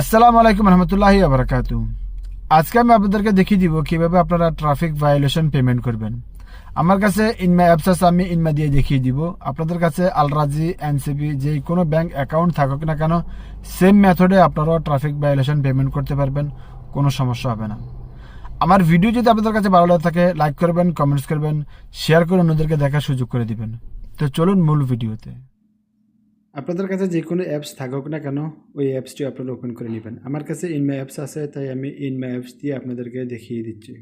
আসসালামু আলাইকুম রহমতুল্লাহি আবরাকাত আজকে আমি আপনাদেরকে দেখিয়ে দিব কীভাবে আপনারা ট্রাফিক ভায়োলেশন পেমেন্ট করবেন। আমার কাছে ইনমা অ্যাপস আছে, আমি ইনমা দিয়ে দেখিয়ে দিব। আপনাদের কাছে আলরাজি এনসিবি যে কোনো ব্যাংক অ্যাকাউন্ট থাকুক না কেন সেম মেথডে আপনারাও ট্রাফিক ভায়োলেশন পেমেন্ট করতে পারবেন, কোনো সমস্যা হবে না। আমার ভিডিও যদি আপনাদের কাছে ভালো লাগে থাকে লাইক করবেন কমেন্টস করবেন শেয়ার করে অন্যদেরকে দেখার সুযোগ করে দিবেন। তো চলুন মূল ভিডিওতে আপনাদের কাছে যে কোনো অ্যাপস থাকুক না কেন, ওই অ্যাপসটি আপনারা ওপেন করে নেবেন। আমার কাছে ইনমাই অ্যাপস আছে, তাই আমি ইনমাই অ্যাপস দিয়ে আপনাদেরকে দেখিয়ে দিচ্ছি।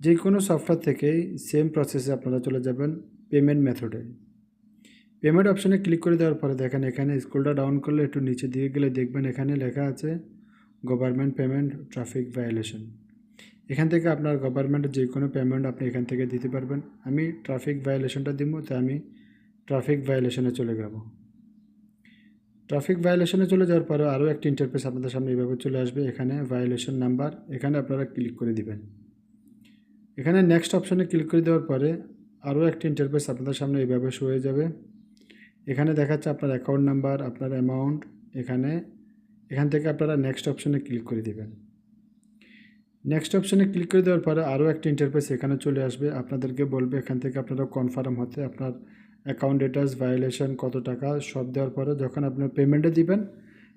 যে কোনো সফটওয়্যার থেকেই সেম প্রসেসে আপনারা চলে যাবেন পেমেন্ট মেথডে পেমেন্ট অপশানে ক্লিক করে দেওয়ার পরে দেখেন এখানে স্কুলটা ডাউন করলে একটু নিচের দিকে গেলে দেখবেন এখানে লেখা আছে গভর্নমেন্ট পেমেন্ট ট্রাফিক ভায়োলেশন এখান থেকে আপনার গভর্নমেন্টের যে কোনো পেমেন্ট আপনি এখান থেকে দিতে পারবেন। আমি ট্রাফিক ভায়োলেশনটা দিব, তাই আমি ট্রাফিক ভায়োলেশনে চলে যাব। ট্রাফিক ভায়োলেশনে চলে যাওয়ার পরে আরও একটি ইন্টারফেস আপনাদের সামনে এইভাবে চলে আসবে। এখানে ভায়োলেশন নাম্বার এখানে আপনারা ক্লিক করে দিবেন। এখানে নেক্সট অপশনে ক্লিক করে দেওয়ার পরে আরও একটি ইন্টারফেস আপনাদের সামনে এইভাবে শো হয়ে যাবে। এখানে দেখাচ্ছে আপনার অ্যাকাউন্ট নাম্বার আপনার অ্যামাউন্ট এখানে, এখান থেকে আপনারা নেক্সট অপশনে ক্লিক করে দেবেন। নেক্সট অপশনে ক্লিক করে দেওয়ার পরে আরও একটা ইন্টারফেস এখানে চলে আসবে। আপনাদেরকে বলবে এখান থেকে আপনারা কনফার্ম হতে আপনার অ্যাকাউন্ট ডেটাস ভায়োলেশন কত টাকা, সব দেওয়ার পরে যখন আপনার পেমেন্টে দিবেন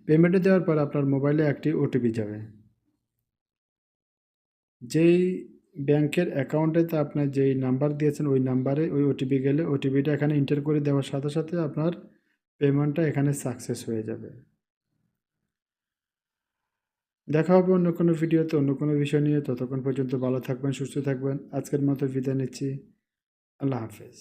পেমেন্টে দেওয়ার পরে আপনার মোবাইলে একটি ওটিপি যাবে। যেই ব্যাংকের অ্যাকাউন্টেতে আপনার যেই নাম্বার দিয়েছেন, ওই নাম্বারে ওই ওটিপি গেলে ওটিপিটা এখানে এন্টার করে দেওয়ার সাথে সাথে আপনার পেমেন্টটা এখানে সাকসেস হয়ে যাবে। দেখা হবে অন্য কোনো ভিডিওতে, অন্য কোনো বিষয় নিয়ে। ততক্ষণ পর্যন্ত ভালো থাকবেন, সুস্থ থাকবেন। আজকের মতো বিদায় নিচ্ছি। আল্লাহ হাফেজ।